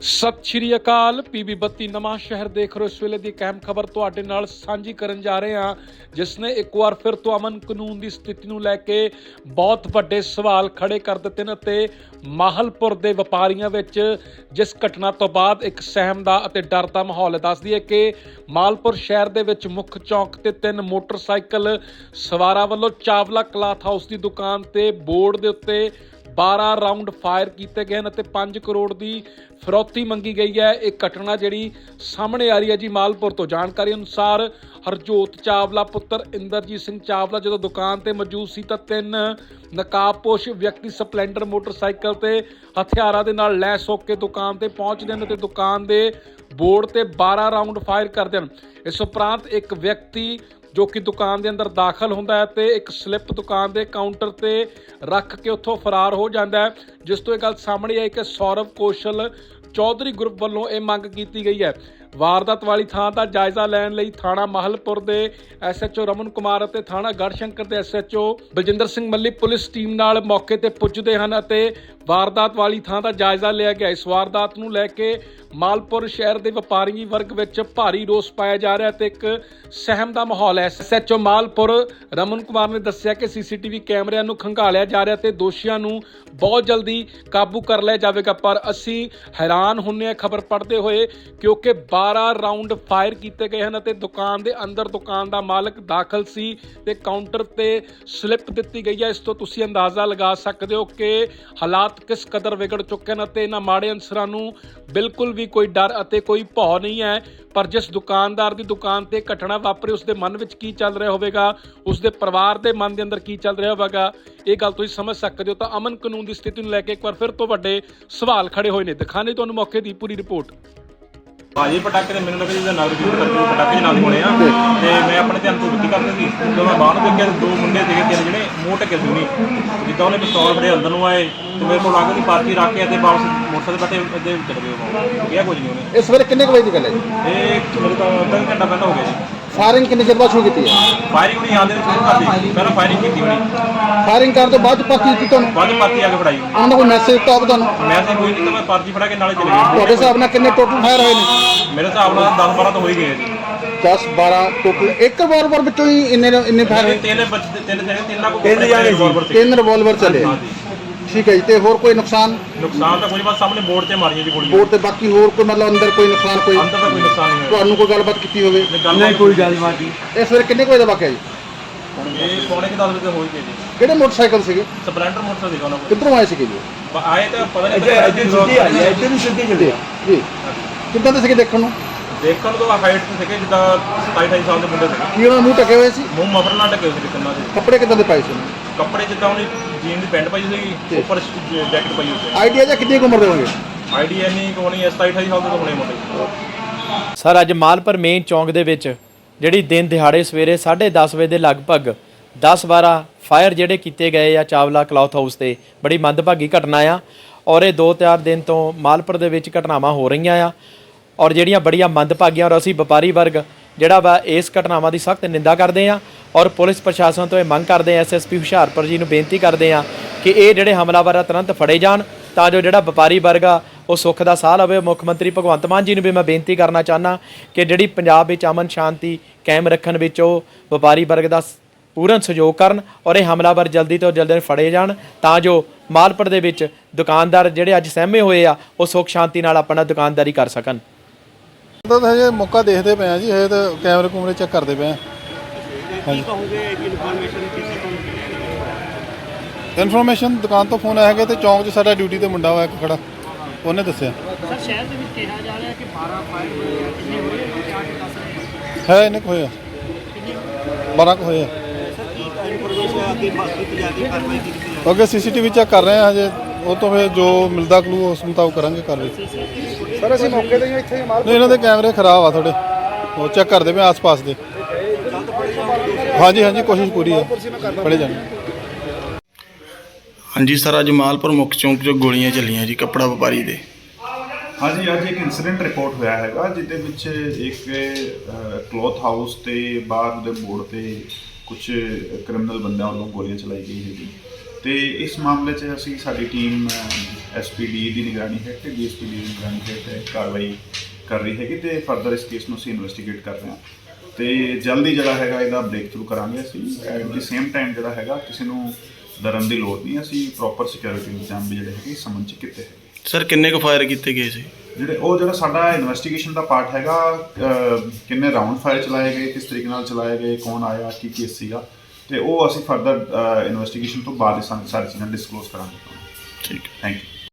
ਸਤਿ ਸ਼੍ਰੀ ਅਕਾਲ। ਪੀਬੀ ਬੱਤੀ ਨਵਾਂ ਸ਼ਹਿਰ ਦੇਖ ਰਹੇ ਇਸ ਵੇਲੇ ਦੀ ਇੱਕ ਅਹਿਮ ਖਬਰ ਤੁਹਾਡੇ ਨਾਲ ਸਾਂਝੀ ਕਰਨ ਜਾ ਰਹੇ ਹਾਂ। ਜਿਸ ਨੇ ਇੱਕ ਵਾਰ ਫਿਰ ਤੋਂ ਅਮਨ ਕਾਨੂੰਨ ਦੀ ਸਥਿਤੀ ਨੂੰ ਲੈ ਕੇ ਬਹੁਤ ਵੱਡੇ ਸਵਾਲ ਖੜੇ ਕਰ ਦਿੱਤੇ ਨੇ ਅਤੇ ਮਾਹਲਪੁਰ ਦੇ ਵਪਾਰੀਆਂ ਵਿੱਚ ਜਿਸ ਘਟਨਾ ਤੋਂ ਬਾਅਦ ਇੱਕ ਸਹਿਮ ਦਾ ਅਤੇ ਡਰ ਦਾ ਮਾਹੌਲ ਹੈ ਦੱਸਦੀ ਹੈ ਕਿ ਮਾਲਪੁਰ ਸ਼ਹਿਰ ਦੇ ਵਿੱਚ ਮੁੱਖ ਚੌਂਕ ਤੇ ਤਿੰਨ ਮੋਟਰਸਾਈਕਲ ਸਵਾਰਾਂ ਵੱਲੋਂ ਚਾਵਲਾ ਕਲਾਥ ਹਾਊਸ ਦੀ ਦੁਕਾਨ ਤੇ ਬੋਰਡ ਦੇ ਉੱਤੇ 12 ਰਾਉਂਡ ਫਾਇਰ ਕੀਤੇ ਗਏ ਹਨ ਅਤੇ 5 ਕਰੋੜ ਦੀ ਫਰੋਤੀ ਮੰਗੀ ਗਈ ਹੈ। ਇਹ ਘਟਨਾ ਜਿਹੜੀ ਸਾਹਮਣੇ ਆ ਰਹੀ ਹੈ ਜੀ ਮਾਲਪੁਰ ਤੋਂ। ਜਾਣਕਾਰੀ ਅਨੁਸਾਰ ਹਰਜੋਤ ਚਾਵਲਾ, ਪੁੱਤਰ ਇੰਦਰਜੀਤ ਸਿੰਘ ਚਾਵਲਾ ਜਦੋਂ ਦੁਕਾਨ ਤੇ ਮੌਜੂਦ ਸੀ ਤਾਂ ਤਿੰਨ ਨਕਾਬਪੋਸ਼ ਵਿਅਕਤੀ ਸਪਲੈਂਡਰ ਮੋਟਰਸਾਈਕਲ ਤੇ ਹਥਿਆਰਾਂ ਦੇ ਨਾਲ ਲੈਸ ਹੋ ਕੇ ਦੁਕਾਨ ਤੇ ਪਹੁੰਚਦੇ ਹਨ ਤੇ ਦੁਕਾਨ ਦੇ ਬੋਰਡ ਤੇ 12 ਰਾਉਂਡ ਫਾਇਰ ਕਰਦੇ ਹਨ। ਇਸ ਉਪਰੰਤ ਇੱਕ ਵਿਅਕਤੀ ਜੋ ਕਿ ਦੁਕਾਨ ਦੇ ਅੰਦਰ ਦਾਖਲ ਹੁੰਦਾ ਹੈ ਤੇ ਇੱਕ ਸਲਿੱਪ ਦੁਕਾਨ ਦੇ ਕਾਊਂਟਰ ਤੇ ਰੱਖ ਕੇ ਉੱਥੋਂ ਫਰਾਰ ਹੋ ਜਾਂਦਾ ਹੈ, ਜਿਸ ਤੋਂ ਇਹ ਗੱਲ ਸਾਹਮਣੇ ਆਈ ਕਿ ਸੌਰਵ ਕੌਸ਼ਲ ਚੌਧਰੀ ਗਰੁੱਪ ਵੱਲੋਂ ਇਹ ਮੰਗ ਕੀਤੀ ਗਈ ਹੈ। ਵਾਰਦਾਤ ਵਾਲੀ ਥਾਂ ਦਾ ਜਾਇਜ਼ਾ ਲੈਣ ਲਈ ਥਾਣਾ ਮਾਹਲਪੁਰ ਦੇ ਐਸਐਚਓ ਰਮਨ ਕੁਮਾਰ ਅਤੇ ਥਾਣਾ ਗੜਸ਼ੰਕਰ ਦੇ SHO Baljinder Singh Malli police team ਨਾਲ ਮੌਕੇ ਤੇ ਪੁੱਜਦੇ ਹਨ ਅਤੇ ਵਾਰਦਾਤ ਵਾਲੀ ਥਾਂ ਦਾ ਜਾਇਜ਼ਾ ਲਿਆ ਗਿਆ। ਇਸ ਵਾਰਦਾਤ ਨੂੰ ਲੈ ਕੇ ਮਾਲਪੁਰ ਸ਼ਹਿਰ ਦੇ ਵਪਾਰੀ ਵਰਗ ਵਿੱਚ ਭਾਰੀ ਰੋਸ ਪਾਇਆ ਜਾ ਰਿਹਾ ਤੇ ਇੱਕ ਸਹਿਮ ਦਾ ਮਾਹੌਲ ਹੈ। ਐਸਐਚਓ ਮਾਲਪੁਰ ਰਮਨ ਕੁਮਾਰ ਨੇ ਦੱਸਿਆ ਕਿ ਸੀਸੀਟੀਵੀ ਕੈਮਰਿਆਂ ਨੂੰ ਖੰਗਾਲਿਆ ਜਾ ਰਿਹਾ ਤੇ ਦੋਸ਼ੀਆਂ ਨੂੰ ਬਹੁਤ ਜਲਦੀ ਕਾਬੂ ਕਰ ਲਿਆ ਜਾਵੇਗਾ, ਪਰ ਅਸੀਂ ਹੈਰਾਨ ਹੁੰਨੇ ਆ ਖਬਰ ਪੜ੍ਹਦੇ ਹੋਏ ਕਿਉਂਕਿ 12 ਰਾਉਂਡ ਫਾਇਰ ਕੀਤੇ ਗਏ ਹਨ ਅਤੇ ਦੁਕਾਨ ਦੇ ਅੰਦਰ ਦੁਕਾਨ ਦਾ ਮਾਲਕ ਦਾਖਲ ਸੀ ਤੇ ਕਾਊਂਟਰ ਤੇ ਸਲਿੱਪ ਦਿੱਤੀ ਗਈ ਹੈ। ਇਸ ਤੋਂ ਤੁਸੀਂ ਅੰਦਾਜ਼ਾ ਲਗਾ ਸਕਦੇ ਹੋ ਕਿ ਹਾਲਾਤ ਕਿਸ ਕਦਰ ਵਿਗੜ ਚੁੱਕੇ ਹਨ ਅਤੇ ਇਹਨਾਂ ਮਾੜੇ ਅਨਸਰਾਂ ਨੂੰ ਬਿਲਕੁਲ ਵੀ ਕੋਈ ਡਰ ਅਤੇ ਕੋਈ ਭੌ ਨਹੀਂ ਹੈ। ਪਰ ਜਿਸ ਦੁਕਾਨਦਾਰ ਦੀ ਦੁਕਾਨ ਤੇ ਘਟਨਾ ਵਾਪਰੀ ਉਸ ਦੇ ਮਨ ਵਿੱਚ ਕੀ ਚੱਲ ਰਿਹਾ ਹੋਵੇਗਾ? ਉਸ ਦੇ ਪਰਿਵਾਰ ਦੇ ਮਨ ਦੇ ਅੰਦਰ ਕੀ ਚੱਲ ਰਿਹਾ ਹੋਵੇਗਾ? ਇਹ ਗੱਲ ਤੁਸੀਂ ਸਮਝ ਸਕਦੇ ਹੋ। ਤਾਂ ਅਮਨ ਕਾਨੂੰਨ ਦੀ ਸਥਿਤੀ ਨੂੰ ਲੈ ਕੇ ਇੱਕ ਵਾਰ ਫਿਰ ਤੋਂ ਵੱਡੇ ਸਵਾਲ ਖੜੇ ਹੋਏ ਨੇ। ਦਿਖਾਣੇ ਤੁਹਾਨੂੰ ਮੌਕੇ ਦੀ ਪੂਰੀ ਰਿਪੋਰਟ। ਭਾਜੀ ਪਟਾਕੇ ਤੇ ਮੈਨੂੰ ਲੱਗਾ ਜਿੱਦਾਂ ਨਗਰ ਕੀਰਤਨ ਕਰਕੇ ਪਟਾਕੇ ਜਨਾਦੇ ਹੋਣੇ ਆ। ਤੇ ਮੈਂ ਆਪਣੇ ਧਿਆਨ ਤੋਂ ਵਿੱਤੀ ਕਰਦਾ ਸੀ ਜਦੋਂ ਮੈਂ ਬਾਹਰ ਦੇਖਿਆ ਤੇ ਦੋ ਮੁੰਡੇ ਸੀਗੇ ਤਿੰਨ ਜਿਹੜੇ ਮੂੰਹ ਢੱਕੇ ਸੀ ਉਹਨੇ। ਜਿੱਦਾਂ ਉਹਨੇ ਪਿਸਤੌਲ ਫੜੇ ਅੰਦਰ ਨੂੰ ਆਏ ਤੇ ਮੇਰੇ ਕੋਲ ਲਾਗੇ ਦੀ ਪਾਰਟੀ ਰੱਖ ਕੇ ਤੇ ਵਾਪਸ ਮੋਟਰਸਾਈਕਲ ਤੇ ਬੈਠੇ ਇੱਥੇ ਚਲੇ ਗਏ ਉਹ। ਕਿਹਾ ਕੁਝ ਨਹੀਂ ਉਹਨੇ। ਇਸ ਵੇਲੇ ਕਿੰਨੇ ਕੁ ਵਜੇ ਦੀ ਗੱਲ ਹੈ ਜੀ? ਇਹ ਮੇਰੇ ਤਾਂ ਅੱਧਾ ਕੁ ਘੰਟਾ ਪਹਿਲਾਂ ਹੋ ਗਿਆ ਜੀ। ਫਾਇਰਿੰਗ ਕਿੰਨੇ ਚਿਰ ਬਾਅਦ ਸ਼ੁਰੂ ਕੀਤੀ ਹੈ? ਫਾਇਰਿੰਗ ਉਹਨੇ ਆਂਦੇ ਨੂੰ ਸ਼ੁਰੂ ਕਰਦੀ। ਪਹਿਲਾਂ ਫਾਇਰਿੰਗ ਕੀਤੀ ਉਹਨੇ ਫਾਇਰਿੰਗ ਕਰਨ ਤੋਂ ਬਾਅਦ ਪੱਕੀ ਕੀਤੀ ਤੁਹਾਨੂੰ? ਬਾਅਦ 'ਚ ਪਾਰਟੀ ਆ ਕੇ ਫੜਾਈ ਉਹਨਾਂ ਨੇ ਕੋਈ ਮੈਸੇਜ ਦਿੱਤਾ ਹੋਵੇ ਤੁਹਾਨੂੰ? ਮੈਂ ਤੇ ਕੋਈ ਨਹੀਂ ਤਾਂ ਮੈਂ ਪਾਰਟੀ ਫੜਾ ਕੇ ਨਾਲੇ ਚਲੇ ਗਏ ਤੁਹਾਡੇ ਹਿਸਾਬ ਨਾਲ ਕਿੰਨੇ ਟੋਟਲ ਫਾਇਰ ਹੋਏ ਨੇ? ਮੇਰੇ ਹਿਸਾਬ ਨਾਲ 10 12 ਤਾਂ ਹੋ ਹੀ ਗਏ ਜੀ। 10 12 ਟੋਟਲ ਇੱਕ ਰਿਵਾਲਵਰ ਵਿੱਚੋਂ ਹੀ ਇੰਨੇ ਇੰਨੇ ਫਾਇਰ ਹੋਏ? ਤਿੰਨ ਬੱਚੇ ਤਿੰਨ ਜਿਹੜੇ ਤਿੰਨਾਂ ਕੋਲ ਤਿੰਨ ਜਾਣੇ ਸੀ। ਤਿੰਨ ਰਿਵਾਲਵਰ ਚੱਲੇ। ਹਾਂਜੀ। ਠੀਕ ਹੈ ਜੀ ਤੇ ਹੋਰ ਕੋਈ ਨੁਕਸਾਨ? ਨੁਕਸਾਨ ਤਾਂ ਕੋਈ ਬਸ ਸਾਹਮਣੇ ਬੋਰਡ ਤੇ ਮਾਰੀਆਂ ਜੀ ਗੋਲੀਆਂ। ਬੋਰਡ ਤੇ ਬਾਕੀ ਹੋਰ ਕੋਈ ਮਤਲਬ ਅੰਦਰ ਕੋਈ ਨੁਕਸਾਨ ਕੋਈ? ਅੰਦਰ ਤਾਂ ਕੋਈ ਨੁਕਸਾਨ ਨਹੀਂ ਹੋਇਆ। ਤੁਹਾਨੂੰ ਕੋਈ ਗੱਲਬਾਤ ਕੀਤੀ ਹੋਵੇ? ਨਹੀਂ ਕੋਈ ਗੱਲਬਾਤ ਇਸ ਵੇਲੇ ਕਿੰਨੇ ਕੁ ਵਜੇ ਦਾ ਵਾਕਿਆ ਜੀ? ਇਹ ਪੌਣੇ ਕਿ 10 ਵਜੇ ਤੇ ਹੋ ਹੀ ਗਏ ਜੀ। ਕਿਹੜੇ ਮੋਟਰਸਾਈਕਲ ਸੀਗੇ? ਸਪਲੈਂਡਰ ਮੋਟਰਸਾਈਕਲ ਸੀਗਾ ਉਹਨਾਂ ਕੋਲ। ਕਿੱਧਰੋਂ ਆਏ ਸੀਗੇ ਜੀ? ਬ- ਆਏ ਤਾਂ ਪਤਾ ਨਹੀਂ ਇੱਥੇ ਇੱਥੇ ਸਿੱਧੀ ਆਈ ਹੈ ਜੀ ਜੀ। ਕਿੱਦਾਂ ਦੇ ਸੀਗੇ ਦੇਖਣ ਨੂੰ? ਦੇਖਣ ਤੋਂ ਹਾਈਟ ਤੇ ਸੀਗੇ ਜਿੱਦਾਂ 27 28 ਸਾਲ ਦੇ ਮੁੰਡੇ ਸੀਗੇ। ਕੀ ਉਹਨਾਂ ਮੂੰਹ ਢਕੇ ਹੋਏ ਸੀ? ਮੂੰਹ ਮਫਰ ਨਾਲ ਢਕੇ ਹੋਏ ਸੀ ਕੰਨਾਂ ਦੇ। ਕੱਪੜੇ ਕਿੱਦਾਂ ਦੇ ਪਾਏ ਸੀ ਉਹਨਾਂ ਨੇ? ਕੱਪੜੇ ਜਿੱਦਾਂ ਉਹਨੇ ਜੀਨ ਦੀ ਪੈਂਟ ਪਾਈ ਸੀਗੀ ਉੱਪਰ ਜੈਕਟ ਪਾਈ ਹੋਈ ਸੀ। ਆਈਡੀਆ ਜਾਂ ਕਿੰਨੀ ਕੁ ਉਮਰ ਦੇ ਹੋਣਗੇ? ਆਈਡੀ ਐਨੀ ਕੋਣੀ 27 28 ਸਾਲ ਦੇ ਤਾਂ ਹੋਣੇ ਮੁੰਡੇ। ਸਰ ਅੱਜ ਮਾਲਪੁਰ ਮੇਨ ਚੌਂਕ ਦੇ ਵਿੱਚ ਜਿਹੜੀ ਦਿਨ ਦਿਹਾੜੇ ਸਵੇਰੇ 10:30 ਵਜੇ ਦੇ ਲਗਭਗ 10-12 ਫਾਇਰ ਜਿਹੜੇ ਕੀਤੇ ਗਏ ਆ ਚਾਵਲਾ ਕਲੌਥ ਹਾਊਸ ਤੇ ਬੜੀ ਮੰਦਭਾਗੀ ਘਟਨਾ ਆ ਔਰ ਇਹ 2-4 ਦਿਨ ਤੋਂ ਮਾਲਪੁਰ ਦੇ ਵਿੱਚ ਘਟਨਾਵਾਂ ਹੋ ਰਹੀਆਂ ਆ ਔਰ ਜਿਹੜੀਆਂ ਬੜੀਆਂ ਮੰਦਭਾਗੀਆਂ ਔਰ ਅਸੀਂ ਵਪਾਰੀ ਵਰਗ ਜਿਹੜਾ ਵਾ ਇਸ ਘਟਨਾਵਾਂ ਦੀ ਸਖਤ ਨਿੰਦਾ ਕਰਦੇ ਆ ਔਰ ਪੁਲਿਸ ਪ੍ਰਸ਼ਾਸਨ ਤੋਂ ਇਹ ਮੰਗ ਕਰਦੇ ਆ ਐਸਐਸਪੀ ਹੁਸ਼ਿਆਰਪੁਰ ਜੀ ਨੂੰ ਬੇਨਤੀ ਕਰਦੇ ਆ ਕਿ ਇਹ ਜਿਹੜੇ ਹਮਲਾਵਰ ਆ, ਤੁਰੰਤ ਫੜੇ ਜਾਣ ਤਾਂ ਜੋ ਜਿਹੜਾ ਵਪਾਰੀ ਵਰਗ ਆ, ਉਹ ਸੁੱਖ ਦਾ ਸਾਹ ਲਵੇ। ਮੁੱਖ ਮੰਤਰੀ ਭਗਵੰਤ ਮਾਨ ਜੀ ਨੂੰ ਵੀ ਮੈਂ ਬੇਨਤੀ ਕਰਨਾ ਚਾਹਨਾ ਕਿ ਜਿਹੜੀ ਪੰਜਾਬ ਵਿੱਚ ਅਮਨ ਸ਼ਾਂਤੀ ਕਾਇਮ ਰੱਖਣ ਵਿੱਚ ਉਹ ਵਪਾਰੀ ਵਰਗ ਦਾ ਪੂਰਨ ਸਹਿਯੋਗ ਕਰਨ ਔਰ ਇਹ ਹਮਲਾਵਰ ਜਲਦੀ ਤੋਂ ਜਲਦੀ ਫੜੇ ਜਾਣ ਤਾਂ ਜੋ ਮਾਲਪੁਰ ਦੇ ਵਿੱਚ ਦੁਕਾਨਦਾਰ ਜਿਹੜੇ ਅੱਜ ਸਹਿਮੇ ਹੋਏ ਆ, ਉਹ ਸੁੱਖ ਸ਼ਾਂਤੀ ਨਾਲ ਆਪਣਾ ਦੁਕਾਨਦਾਰੀ ਕਰ ਸਕਣ। ਤਾਂ ਹਜੇ ਮੌਕਾ ਦੇਖਦੇ ਪਏ ਆ ਜੀ ਹਜੇ ਤਾਂ ਕੈਮਰੇ ਕੁਮਰੇ ਚੈੱਕ ਕਰਦੇ ਪਏ ਆ। ਹਾਂਜੀ। ਇਨਫੋਰਮੇਸ਼ਨ ਦੁਕਾਨ ਤੋਂ ਫੋਨ ਆਇਆ ਗਿਆ ਤੇ ਚੌਂਕ 'ਚ ਸਾਡਾ ਡਿਊਟੀ ਤੇ ਮੁੰਡਾ ਹੋਇਆ ਇੱਕ ਖੜਾ ਉਹਨੇ ਦੱਸਿਆ। ਸਰ ਸ਼ਹਿਰ ਦੇ ਵਿੱਚ ਕਿਹਾ ਜਾ ਰਿਹਾ ਕਿ 12 ਫਾਇਰ ਹੋਏ ਆ? ਕਿੰਨੇ ਹੋਏ ਆ ਕਿਆ ਕੀ ਦੱਸ ਰਹੇ ਆ? ਹੈ ਇਹਨੇ ਕੁ ਹੋਇਆ 12 ਕੁ ਹੋਇਆ ਅੱਗੇ ਸੀਸੀਟੀਵੀ ਚੈੱਕ ਕਰ ਰਹੇ ਆ ਹਜੇ। ਉਹ ਤੋਂ ਫਿਰ ਜੋ ਮਿਲਦਾ ਕਲੂ ਉਸ ਮੁਤਾਬਕ ਕਰਾਂਗੇ ਕਾਰਵਾਈ ਸਰ ਅਸੀਂ ਮੌਕੇ ਤੇ ਹੀ ਇੱਥੇ ਹੀ ਮਾਰ ਨਹੀਂ ਇਹਨਾਂ ਦੇ ਕੈਮਰੇ ਖਰਾਬ ਆ ਥੋੜੇ ਉਹ ਚੈੱਕ ਕਰਦੇ ਪਏ ਆਸ-ਪਾਸ ਦੇ। ਹਾਂਜੀ ਹਾਂਜੀ ਕੋਸ਼ਿਸ਼ ਪੂਰੀ ਹੈ ਫੜੇ ਜਾਣ। ਹਾਂਜੀ ਸਰ ਅੱਜ ਮਾਲਪੁਰ ਮੁੱਖ ਚੌਂਕ 'ਚੋਂ ਗੋਲੀਆਂ ਚੱਲੀਆਂ ਜੀ ਕੱਪੜਾ ਵਪਾਰੀ ਦੇ। ਹਾਂਜੀ ਅੱਜ ਇੱਕ ਇਨਸੀਡੈਂਟ ਰਿਪੋਰਟ ਹੋਇਆ ਹੈਗਾ ਜਿਹਦੇ ਵਿੱਚ ਇੱਕ ਕਲੋਥ ਹਾਊਸ ਤੇ ਬਾਹਰ ਦੇ ਬੋਰਡ ਤੇ ਕੁਝ ਕ੍ਰਿਮੀਨਲ ਬੰਦਿਆਂ ਵੱਲੋਂ ਗੋਲੀਆਂ ਚਲਾਈ ਗਈ ਹੈਗੀ। ਤੇ ਇਸ ਮਾਮਲੇ 'ਚ ਅਸੀਂ ਸਾਡੀ ਟੀਮ ਐਸਪੀਡੀ ਦੀ ਨਿਗਰਾਨੀ ਹੈ ਤੇ ਡੀਐਸਪੀ ਦੀ ਨਿਗਰਾਨੀ ਹੈ ਤੇ ਕਾਰਵਾਈ ਕਰ ਰਹੀ ਹੈਗੀ ਤੇ ਫਰਦਰ ਇਸ ਕੇਸ ਨੂੰ ਅਸੀਂ ਇਨਵੈਸਟੀਗੇਟ ਕਰ ਰਹੇ ਹਾਂ। ਤੇ ਜਲਦੀ ਜਿਹੜਾ ਹੈਗਾ ਇਹਦਾ ਬ੍ਰੇਕ ਥਰੂ ਕਰਾਂਗੇ ਅਸੀਂ ਐਟ ਦੀ ਸੇਮ ਟਾਈਮ ਜਿਹੜਾ ਹੈਗਾ ਕਿਸੇ ਨੂੰ ਡਰਨ ਦੀ ਲੋੜ ਨਹੀਂ ਅਸੀਂ ਪ੍ਰੋਪਰ ਸਿਕਿਉਰਿਟੀ ਇੰਤਜ਼ਾਮ ਵੀ ਜਿਹੜੇ ਹੈਗੇ ਸਮਝ ਚ ਕੀਤੇ ਹੈਗੇ। ਸਰ ਕਿੰਨੇ ਕੁ ਫਾਇਰ ਕੀਤੇ ਗਏ ਸੀ? ਜਿਹੜੇ ਉਹ ਜਿਹੜਾ ਸਾਡਾ ਇਨਵੈਸਟੀਗੇਸ਼ਨ ਦਾ ਪਾਰਟ ਹੈਗਾ ਕਿੰਨੇ ਰਾਉਂਡ ਫਾਇਰ ਚਲਾਏ ਗਏ ਕਿਸ ਤਰੀਕੇ ਨਾਲ ਚਲਾਏ ਗਏ ਕੌਣ ਆਇਆ ਕੀ ਕੇਸ ਸੀਗਾ ਤੇ ਉਹ ਅਸੀਂ ਫਰਦਰ ਇਨਵੈਸਟੀਗੇਸ਼ਨ ਤੋਂ ਬਾਅਦ ਹੀ ਸਾਨੂੰ ਸਾਰੀ ਚੀਜ਼ਾਂ ਡਿਸਕਲੋਜ਼ ਕਰਾਂਗੇ। ਠੀਕ ਹੈ। Thank you